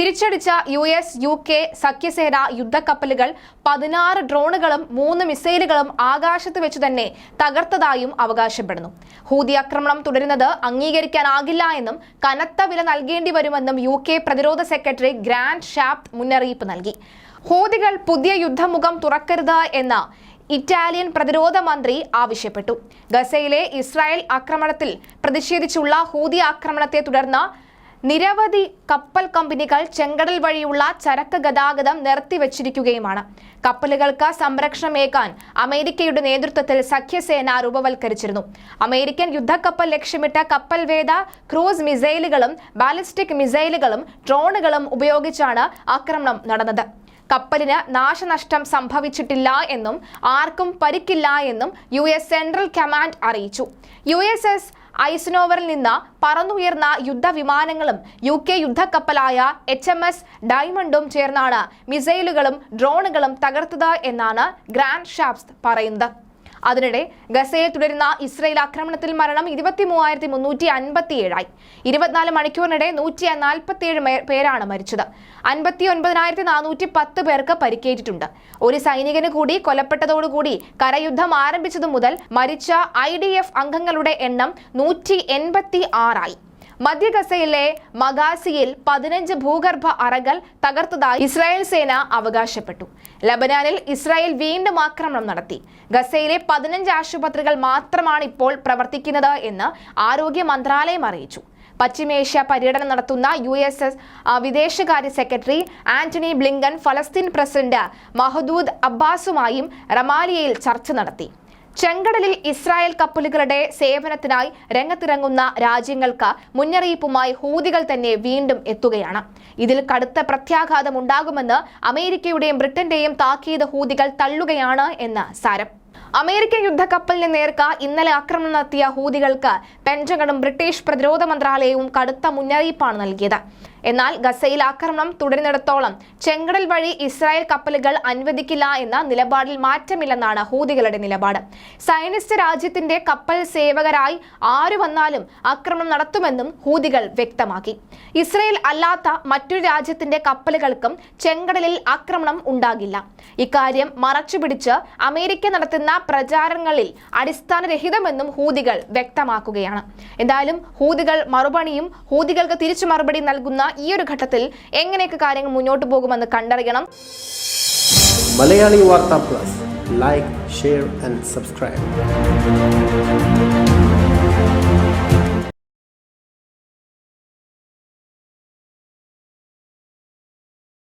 തിരിച്ചടിച്ച U S U K സഖ്യസേന യുദ്ധക്കപ്പലുകൾ പതിനാറ് ഡ്രോണുകളും മൂന്ന് മിസൈലുകളും ആകാശത്ത് വെച്ച് തന്നെ തകർത്തതായും അവകാശപ്പെടുന്നു. ഹൂതി ആക്രമണം തുടരുന്നത് അംഗീകരിക്കാനാകില്ല എന്നും കനത്ത വില നൽകേണ്ടി വരുമെന്നും യു കെ പ്രതിരോധ സെക്രട്ടറി ഗ്രാൻഡ് ഷാപ്റ്റ് മുന്നറിയിപ്പ് നൽകി. ഹൂതികൾ പുതിയ യുദ്ധമുഖം തുറക്കരുത് എന്ന ഇറ്റാലിയൻ പ്രതിരോധ മന്ത്രി ആവശ്യപ്പെട്ടു. ഗസയിലെ ഇസ്രായേൽ ആക്രമണത്തിൽ പ്രതിഷേധിച്ചുള്ള ഹൂതി ആക്രമണത്തെ തുടർന്ന് നിരവധി കപ്പൽ കമ്പനികൾ ചെങ്കടൽ വഴിയുള്ള ചരക്ക് ഗതാഗതം നിർത്തിവച്ചിരിക്കുകയുമാണ്. കപ്പലുകൾക്ക് സംരക്ഷണമേകാൻ അമേരിക്കയുടെ നേതൃത്വത്തിൽ സഖ്യസേന രൂപവൽക്കരിച്ചിരുന്നു. അമേരിക്കൻ യുദ്ധക്കപ്പൽ ലക്ഷ്യമിട്ട കപ്പൽ വേദ ക്രൂസ് മിസൈലുകളും ബാലിസ്റ്റിക് മിസൈലുകളും ഡ്രോണുകളും ഉപയോഗിച്ചാണ് ആക്രമണം നടന്നത്. കപ്പലിന് നാശനഷ്ടം സംഭവിച്ചിട്ടില്ല എന്നും ആർക്കും പരിക്കില്ല എന്നും യു എസ് സെൻട്രൽ കമാൻഡ് അറിയിച്ചു. യു എസ് എസ് ഐസ്നോവറിൽ നിന്ന് പറന്നുയർന്ന യുദ്ധവിമാനങ്ങളും യു കെ യുദ്ധക്കപ്പലായ എച്ച് എം എസ് ഡയമണ്ടും ചേർന്നാണ് മിസൈലുകളും ഡ്രോണുകളും തകർത്തത് എന്നാണ് ഗ്രാൻഡ് ഷാപ്സ് പറയുന്നത്. അതിനിടെ ഗസയിൽ തുടരുന്ന ഇസ്രയേൽ ആക്രമണത്തിൽ മരണം ഇരുപത്തി മൂവായിരത്തി മുന്നൂറ്റി അൻപത്തി ഏഴായി ഇരുപത്തിനാല് മണിക്കൂറിനിടെ നൂറ്റി നാൽപ്പത്തിയേഴ് പേരാണ് മരിച്ചത്. അൻപത്തി ഒൻപതിനായിരത്തി നാനൂറ്റി പത്ത് പേർക്ക് പരിക്കേറ്റിട്ടുണ്ട്. ഒരു സൈനികന് കൂടി കൊലപ്പെട്ടതോടുകൂടി കരയുദ്ധം ആരംഭിച്ചതു മുതൽ മരിച്ച ഐ ഡി എഫ് അംഗങ്ങളുടെ എണ്ണം നൂറ്റി എൺപത്തി ആറായി മധ്യ ഗസയിലെ മഗാസിയിൽ പതിനഞ്ച് ഭൂഗർഭ അറകൾ തകർത്തതായി ഇസ്രായേൽ സേന അവകാശപ്പെട്ടു. ലബനാനിൽ ഇസ്രായേൽ വീണ്ടും ആക്രമണം നടത്തി. ഗസയിലെ പതിനഞ്ച് ആശുപത്രികൾ മാത്രമാണ് ഇപ്പോൾ പ്രവർത്തിക്കുന്നത് എന്ന് ആരോഗ്യ മന്ത്രാലയം അറിയിച്ചു. പശ്ചിമേഷ്യ പര്യടനം നടത്തുന്ന യു എസ് എസ് വിദേശകാര്യ സെക്രട്ടറി ആന്റണി ബ്ലിങ്കൻ ഫലസ്തീൻ പ്രസിഡന്റ് മഹദൂദ് അബ്ബാസുമായും റമാലിയയിൽ ചർച്ച നടത്തി. ചെങ്കടലിൽ ഇസ്രായേൽ കപ്പലുകളുടെ സേവനത്തിനായി രംഗത്തിറങ്ങുന്ന രാജ്യങ്ങൾക്ക് മുന്നറിയിപ്പുമായി ഹൂതികൾ തന്നെ വീണ്ടും എത്തുകയാണ്. ഇതിൽ കടുത്ത പ്രത്യാഘാതം ഉണ്ടാകുമെന്ന് അമേരിക്കയുടെയും ബ്രിട്ടന്റെയും താക്കീത് ഹൂതികൾ തള്ളുകയാണ് എന്ന് സാരം. അമേരിക്കൻ യുദ്ധക്കപ്പലിന് നേർക്ക് ഇന്നലെ ആക്രമണം നടത്തിയ ഹൂതികൾക്ക് പെന്റഗണും ബ്രിട്ടീഷ് പ്രതിരോധ മന്ത്രാലയവും കടുത്ത മുന്നറിയിപ്പാണ് നൽകിയത്. എന്നാൽ ഗസയിൽ ആക്രമണം തുടരുന്നിടത്തോളം ചെങ്കടൽ വഴി ഇസ്രായേൽ കപ്പലുകൾ അനുവദിക്കില്ല എന്ന നിലപാടിൽ മാറ്റമില്ലെന്നാണ് ഹൂതികളുടെ നിലപാട്. സയനിസ്റ്റ് രാജ്യത്തിന്റെ കപ്പൽ സേവകരായി ആരു വന്നാലും ആക്രമണം നടത്തുമെന്നും ഹൂതികൾ വ്യക്തമാക്കി. ഇസ്രായേൽ അല്ലാത്ത മറ്റൊരു രാജ്യത്തിന്റെ കപ്പലുകൾക്കും ചെങ്കടലിൽ ആക്രമണം ഉണ്ടാകില്ല. ഇക്കാര്യം മറച്ചുപിടിച്ച് അമേരിക്ക നടത്തുന്ന പ്രചാരങ്ങളിൽ അടിസ്ഥാനരഹിതമെന്നും ഹൂതികൾ വ്യക്തമാക്കുകയാണ്. എന്തായാലും ഹൂതികൾ മറുപടിയും ഹൂതികൾക്ക് തിരിച്ചു മറുപടി നൽകുന്ന ഈ ഒരു ഘട്ടത്തിൽ എങ്ങനെയൊക്കെ കാര്യങ്ങൾ മുന്നോട്ട് പോകുമെന്ന് കണ്ടറിയണം. മലയാളി വാർത്താ plus. Like share and subscribe